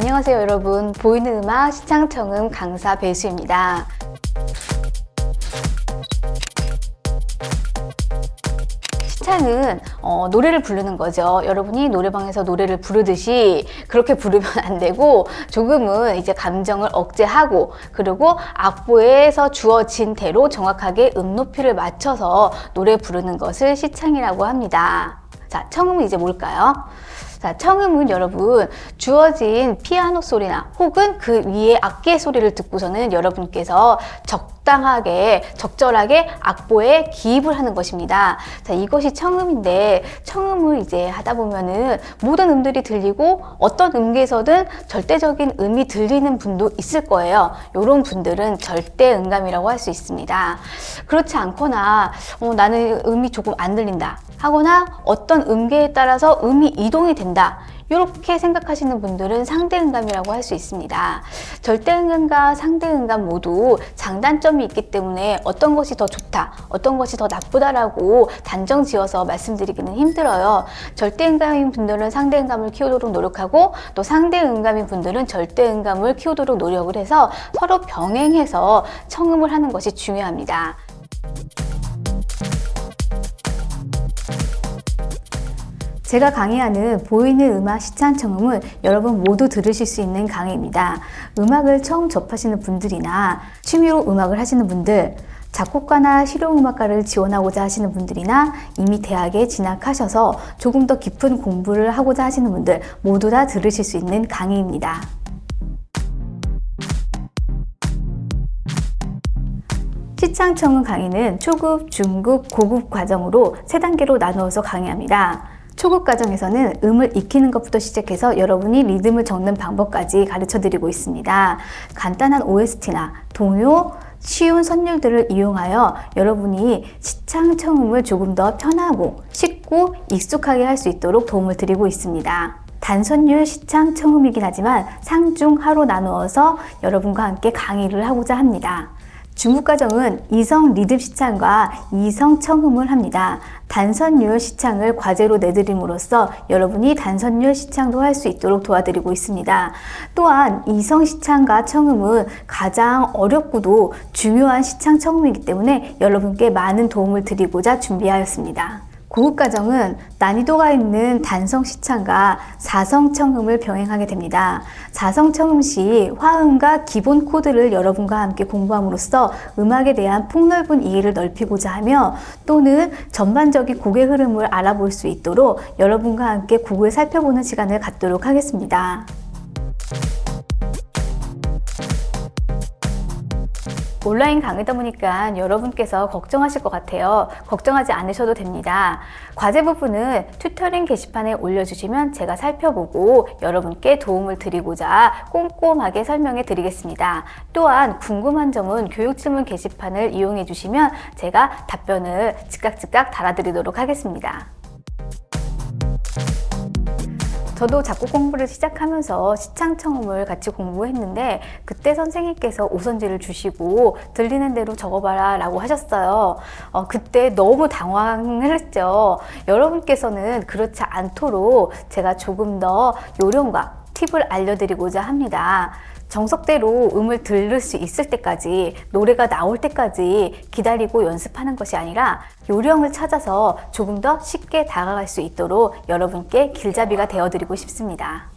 안녕하세요 여러분 보이는 음악 시창청음 강사 배수입니다 시창은 어, 노래를 부르는 거죠. 여러분이 노래방에서 노래를 부르듯이 그렇게 부르면 안 되고 조금은 이제 감정을 억제하고 그리고 악보에서 주어진 대로 정확하게 음 높이를 맞춰서 노래 부르는 것을 시창이라고 합니다. 자, 청음은 이제 뭘까요? 자, 청음은 여러분 주어진 피아노 소리나 혹은 그 위에 악기의 소리를 듣고서는 여러분께서 적 당하게 적절하게 악보에 기입을 하는 것입니다. 자, 이것이 청음인데 청음을 이제 하다 보면은 모든 음들이 들리고 어떤 음계에서든 절대적인 음이 들리는 분도 있을 거예요. 이런 분들은 절대 음감이라고 할 수 있습니다. 그렇지 않거나 어, 나는 음이 조금 안 들린다 하거나 어떤 음계에 따라서 음이 이동이 된다. 이렇게 생각하시는 분들은 상대음감이라고 할 수 있습니다. 절대음감과 상대음감 모두 장단점이 있기 때문에 어떤 것이 더 좋다, 어떤 것이 더 나쁘다라고 단정 지어서 말씀드리기는 힘들어요. 절대음감인 분들은 상대음감을 키우도록 노력하고 또 상대음감인 분들은 절대음감을 키우도록 노력을 해서 서로 병행해서 청음을 하는 것이 중요합니다. 제가 강의하는 보이는 음악 시찬 청음은 여러분 모두 들으실 수 있는 강의입니다. 음악을 처음 접하시는 분들이나 취미로 음악을 하시는 분들, 작곡가나 실용음악가를 지원하고자 하시는 분들이나 이미 대학에 진학하셔서 조금 더 깊은 공부를 하고자 하시는 분들 모두 다 들으실 수 있는 강의입니다. 시창청음 강의는 초급, 중급, 고급 과정으로 세 단계로 나누어서 강의합니다. 초급 과정에서는 음을 익히는 것부터 시작해서 여러분이 리듬을 적는 방법까지 가르쳐 드리고 있습니다. 간단한 OST나 동요, 쉬운 선율들을 이용하여 여러분이 시창 청음을 조금 더 편하고 쉽고 익숙하게 할 수 있도록 도움을 드리고 있습니다. 단선율 시창 청음이긴 하지만 상중 하로 나누어서 여러분과 함께 강의를 하고자 합니다. 중국 과정은 이성 리듬 시창과 이성 청음을 합니다. 단선율 시창을 과제로 내드림으로써 여러분이 단선율 시창도 할 수 있도록 도와드리고 있습니다. 또한 이성 시창과 청음은 가장 어렵고도 중요한 시창 청음이기 때문에 여러분께 많은 도움을 드리고자 준비하였습니다. 고급 과정은 난이도가 있는 단성 시창과 사성 청음을 병행하게 됩니다. 사성 청음 시 화음과 기본 코드를 여러분과 함께 공부함으로써 음악에 대한 폭넓은 이해를 넓히고자 하며 또는 전반적인 곡의 흐름을 알아볼 수 있도록 여러분과 함께 곡을 살펴보는 시간을 갖도록 하겠습니다. 온라인 강의다 보니까 여러분께서 걱정하실 것 같아요. 걱정하지 않으셔도 됩니다. 과제 부분은 튜터링 게시판에 올려주시면 제가 살펴보고 여러분께 도움을 드리고자 꼼꼼하게 설명해 드리겠습니다. 또한 궁금한 점은 교육질문 게시판을 이용해 주시면 제가 답변을 즉각 즉각 달아드리도록 하겠습니다. 저도 작곡 공부를 시작하면서 시창청음을 같이 공부했는데 그때 선생님께서 오선지를 주시고 들리는 대로 적어봐라 라고 하셨어요. 어, 그때 너무 당황을 했죠. 여러분께서는 그렇지 않도록 제가 조금 더 요령과 팁을 알려드리고자 합니다. 정석대로 음을 들을 수 있을 때까지 노래가 나올 때까지 기다리고 연습하는 것이 아니라 요령을 찾아서 조금 더 쉽게 다가갈 수 있도록 여러분께 길잡이가 되어드리고 싶습니다.